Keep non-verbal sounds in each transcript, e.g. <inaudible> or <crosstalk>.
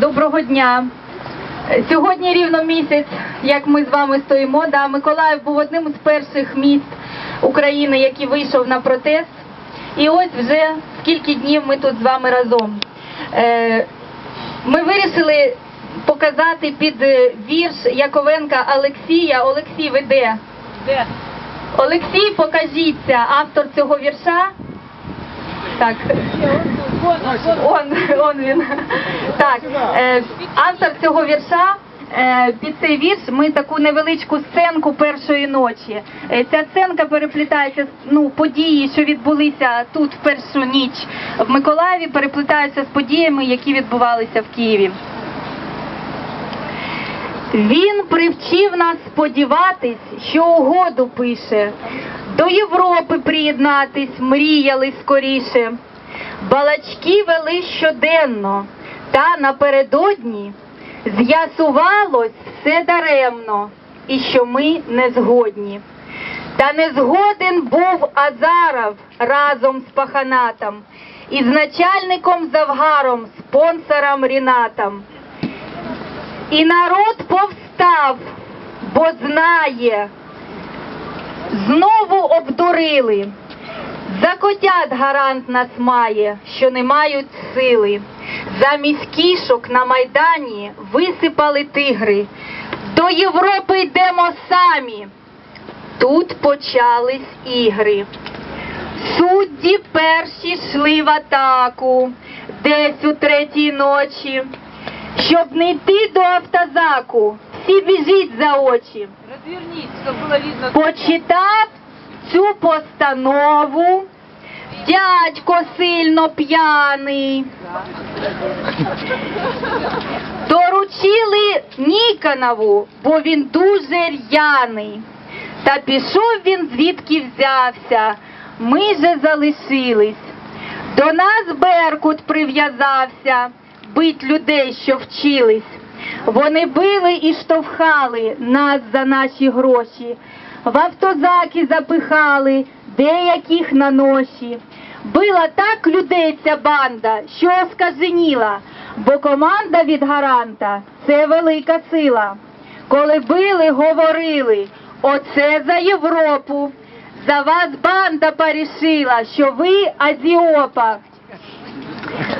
Доброго дня. Сьогодні рівно місяць, як ми з вами стоїмо. Да, Миколаїв був одним з перших міст України, який вийшов на протест. І ось вже скільки днів ми тут з вами разом. Е, Ми вирішили показати під е, вірш Яковенка Олексія. Олексій веде. Олексій, покажіться, автор цього вірша. Так. Он, он він. Так, е, автор цього вірша. е, Під цей вірш ми таку невеличку сценку першої ночі. Е, Ця сценка переплітається з ну, події, що відбулися тут в першу ніч в Миколаєві, переплітаються з подіями, які відбувалися в Києві. Він привчив нас сподіватись, що угоду пише. До Європи приєднатись мріяли скоріше. Балачки вели щоденно, та напередодні з'ясувалось все даремно, і що ми не згодні. Та не згоден був Азаров разом з Паханатом і з начальником Завгаром, спонсором Рінатом. І народ повстав, бо знає, знову обдурили. За котят гарант нас має, що не мають сили. Замість кішок на майдані висипали тигри. До Європи йдемо самі. Тут почались ігри. Судді перші йшли в атаку десь у третій ночі. Щоб не йти до автозаку, всі біжіть за очі. Развернись, чтобы было видно. Почитав цю постанову, дядько сильно п'яний. Доручили Ніконову, бо він дуже р'яний. Та пішов він звідки взявся, ми же залишились. До нас Беркут прив'язався, бить людей, що вчились. Вони били і штовхали нас за наші гроші, в автозаки запихали, деяких на ноші. Била так людей ця банда, що оскаженіла, бо команда від гаранта це велика сила. Коли били, говорили, оце за Європу. За вас банда порішила, що ви азіопа.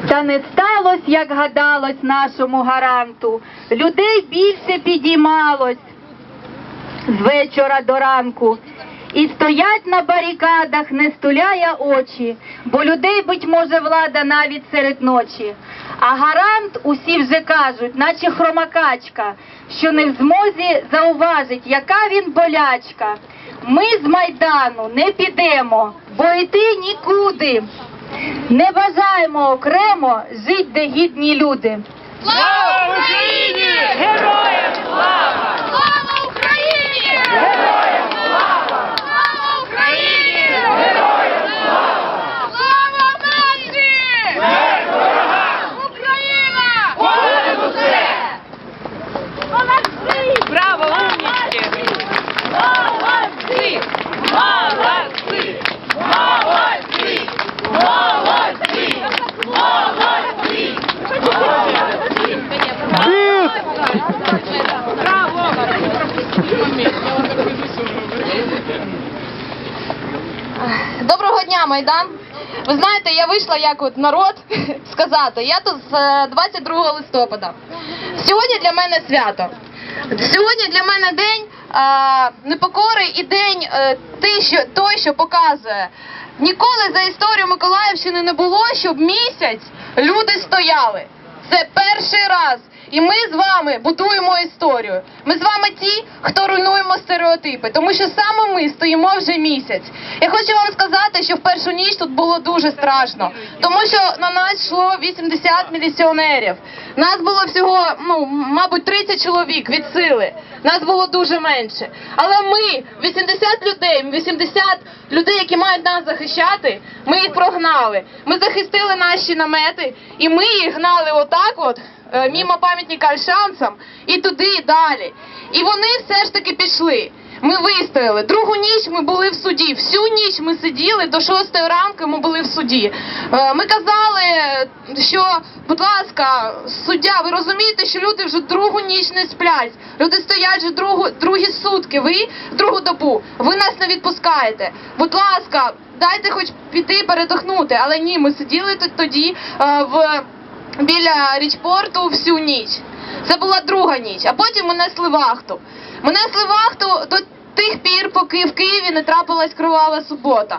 Та не сталося, як гадалось нашому гаранту. Людей більше підіймалось з вечора до ранку. І стоять на барикадах, не стуляє очі, бо людей, быть може, влада навіть серед ночі. А гарант усі вже кажуть, наче хромакачка, що не в змозі зауважить, яка він болячка. Ми з Майдану не підемо, бо йти нікуди. Не бажаємо окремо жить, де гідні люди. Слава Україні! Героям слава! Слава! Україні! Героям слава! Слава! Україна! Браво! Молодці! Молодці! Молодці! Молодці! Молодці! Браво! Доброго дня, Майдан. Ви знаєте, я вийшла як от народ <laughs> сказати. Я тут з е, 22 листопада. Сьогодні для мене свято. Сьогодні для мене день е, непокори і день е, той, що, той, що показує. Ніколи за історію Миколаївщини не було, щоб місяць люди стояли. Це перший раз. І ми з вами будуємо історію. Ми з вами ті, хто руйнуємо стереотипи, тому що саме ми стоїмо вже місяць. Я хочу вам сказати, що в першу ніч тут було дуже страшно, тому що на нас йшло 80 міліціонерів. Нас було всього, ну мабуть, 30 чоловік від сили. Нас було дуже менше. Але ми, 80 людей, 80 людей, які мають нас захищати, ми їх прогнали. Ми захистили наші намети, і ми їх гнали отак, от е, мімо пам'ятника Альшанцам, і туди, і далі. І вони все ж таки пішли. ми вистояли. Другу ніч ми були в суді. Всю ніч ми сиділи до шостої ранку. Ми були в суді. Е, Ми казали, що, будь ласка, суддя, ви розумієте, що люди вже другу ніч не сплять. Люди стоять вже другу, другі сутки. Ви другу добу. Ви нас не відпускаєте. Будь ласка, дайте хоч піти передохнути. Але ні, ми сиділи тоді е, в біля річпорту всю ніч. Це була друга ніч, а потім ми несли вахту. Ми несли вахту до тих пір, поки в Києві не трапилась кривава субота.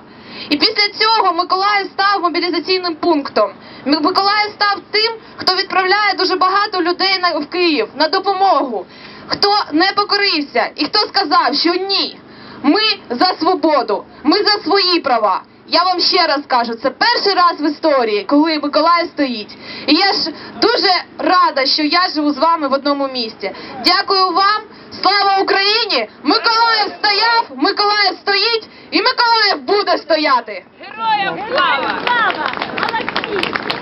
І після цього Миколаїв став мобілізаційним пунктом. Миколаїв став тим, хто відправляє дуже багато людей на, в Київ на допомогу. Хто не покорився і хто сказав, що ні, ми за свободу, ми за свої права. Я вам ще раз кажу, це перший раз в історії, коли Миколаїв стоїть. І я ж дуже рада, що я живу з вами в одному місті. Дякую вам, слава Україні! Миколаїв стояв, Миколаїв стоїть, і Миколаїв буде стояти. Героям слава! Слава! Молодці!